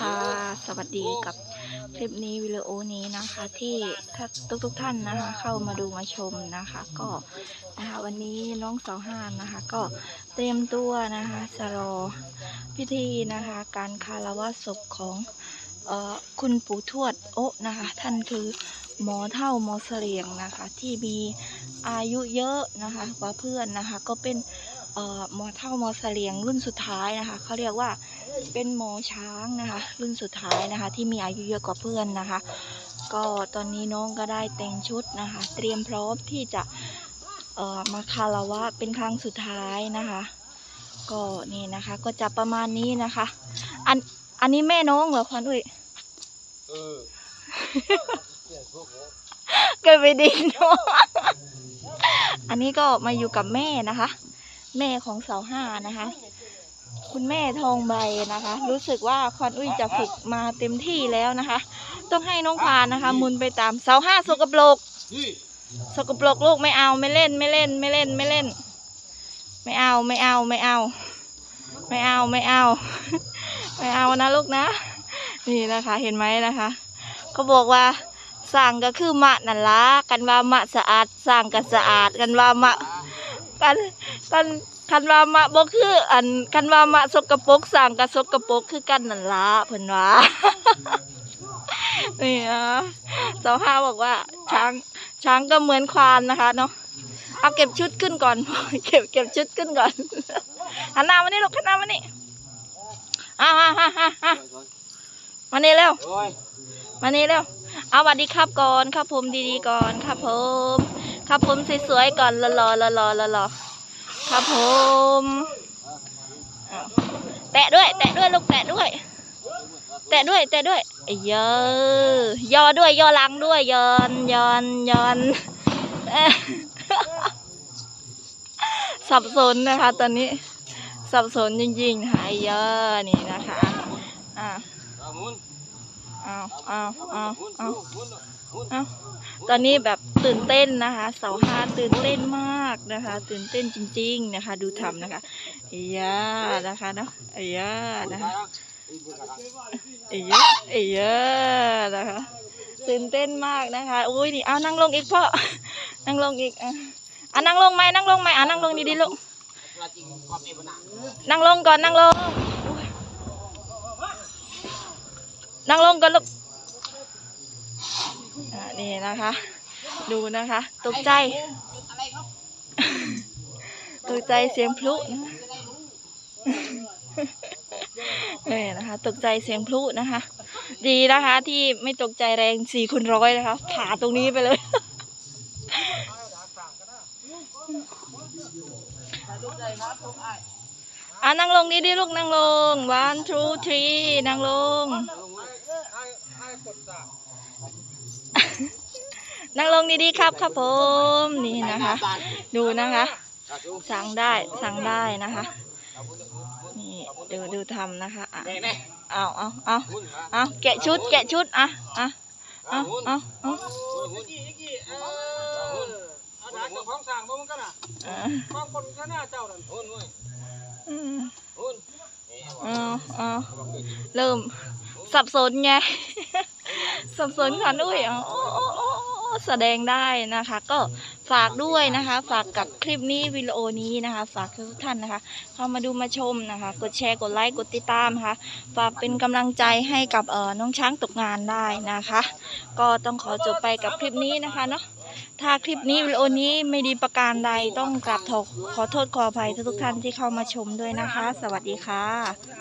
ค่ะสวัสดีกับคลิปนี้วิดีโอนี้นะคะ ที่ถ้าทุกทุกๆท่านนะคะ เข้ามาดูมาชมนะคะ ก็นะคะวันนี้น้องสาวห้านนะคะ ก็เตรียมตัวนะคะจะรอพิธีนะคะ การคารวะศพของเอ่อคุณปู่ทวดโอะนะคะ ท่านคือหมอเท่าหมอเสลียงนะคะ ที่มีอายุเยอะนะคะกว่าเพื่อนนะคะ ก็เป็น เอ่อหมอเท่าหมอเสลียงรุ่นสุดท้ายนะคะเขาเรียกว่าเป็นหมอช้างนะคะ รุ่นสุดท้ายนะคะ ที่มีอายุเยอะกว่าเพื่อนนะคะ ก็ตอนนี้น้องก็ได้แต่งชุดนะคะ เตรียมพร้อมที่จะเอ่อมาคารวะเป็นครั้งสุดท้ายนะคะ ก็นี่นะคะก็จะประมาณนี้นะคะ อันอันนี้แม่น้องเหรอควันอุ้ยเออเสียงพวกนี้เกิดไปดินเนอะอันนี้ก็มาอยู่กับแม่นะคะ แม่ของเสาห้านะคะ คุณแม่ทองใบนะคะ รู้สึกว่าควันอุ้ยจะฝึกมาเต็มที่แล้วนะคะ ต้องให้น้องพานนะคะ มุนไปตามเสาห้าสกปรกสกปรกลูกไม่เอาไม่เล่นไม่เล่นไม่เล่นไม่เล่น ไม่เอาไม่เอาไม่เอา ไม่เอาไม่เอา ไม่เอานะลูกนะ นี่นะคะเห็นไหมนะคะเขาบอกว่าสั่งก็คือมะนั่นละกันว่ามะสะอาดสั่งก็สะอาดกันว่ามะ กันกันคันว่ามะบ่คือ อันคันว่ามะสกปรกสั่งก็สกปรกคือกันนั่นละเพิ่นว่านี่นะสาวห้าบอกว่า ช้างช้างก็เหมือนควานนะคะเนาะเอาเก็บชุดขึ้นก่อนเก็บเก็บชุดขึ้นก่อนหันหน้ามานี่ลูกหันหน้ามานี่อ่าฮะฮะฮะฮะมานี่เร็วโอ้ยมานี่เร็วเอาสวัสดีครับก่อนครับผมดีๆก่อนครับผม ครับผมสวยๆก่อนรอรอรอรอรอครับผมแตะด้วย แตะด้วยลูกแตะด้วย แตะด้วยแตะด้วยไอ้เยอะย่อด้วยย่อลังด้วยย้อนย้อนย้อนสับสนนะคะ ตอนนี้สับสนจริงๆหายเยอะนี่นะคะอ่าเอาหมุนเอาเอาเอาหมุน เอาหมุนหมุนเอาตอนนี้แบบตื่นเต้นนะคะ เสาหาตื่นเต้นมากนะคะ ตื่นเต้นจริง ๆนะคะ ดูทำนะคะไอ้ยนะคะเนาะไอ้ยนะคะไอ้ยาไอ้ยนะคะตื่นเต้นมากนะคะอุ้ยนี่เอานั่งลงอีกพ่อนั่งลงอีกอะอะนั่งลงไหมนั่งลงไหมอะนั่งลงดีๆลูกนั่งลงก่อนนั่งลงนั่งลงก่อนลูก อะนี่นะคะ ดูนะคะ ตกใจ ตกใจเสียงพลุนะนี่นะคะ ตกใจเสียงพลุนะคะ ดีนะคะ ที่ไม่ตกใจแรงสี่คูณร้อยนะคะผ่าตรงนี้ไปเลยอะนั่งลงดีดีๆลูกนั่งลง one two three นั่งลง นั่งลงดีๆครับครับผมนี่นะคะ ดูนะคะ สั่งได้สั่งได้นะคะนี่ดูดูทำนะคะอะเอาเอาเอาเอาแกะชุดแกะชุดอะอะเอาเอาเอาเออเอาดาเจ้าของสั่งบ่มันก็น่ะอะของคนก็น่าเจ้านั่นหมุนหมุนอืมหมุนอาเอเริ่มสับสนไง สับสนค่ะด้วยอ๋อ แสดงได้นะคะ ก็ฝากด้วยนะคะ ฝากกับคลิปนี้วิดีโอนี้นะคะ ฝากทุกท่านนะคะ เข้ามาดูมาชมนะคะ กดแชร์กดไลค์กดติดตามนะคะ ฝากเป็นกำลังใจให้กับเอ่อน้องช้างตกงานได้นะคะ ก็ต้องขอจบไปกับคลิปนี้นะคะเนาะถ้าคลิปนี้วิดีโอนี้ไม่ดีประการใดต้องกราบขอขอโทษขออภัยทุกๆท่านที่เข้ามาชมด้วยนะคะ สวัสดีค่ะ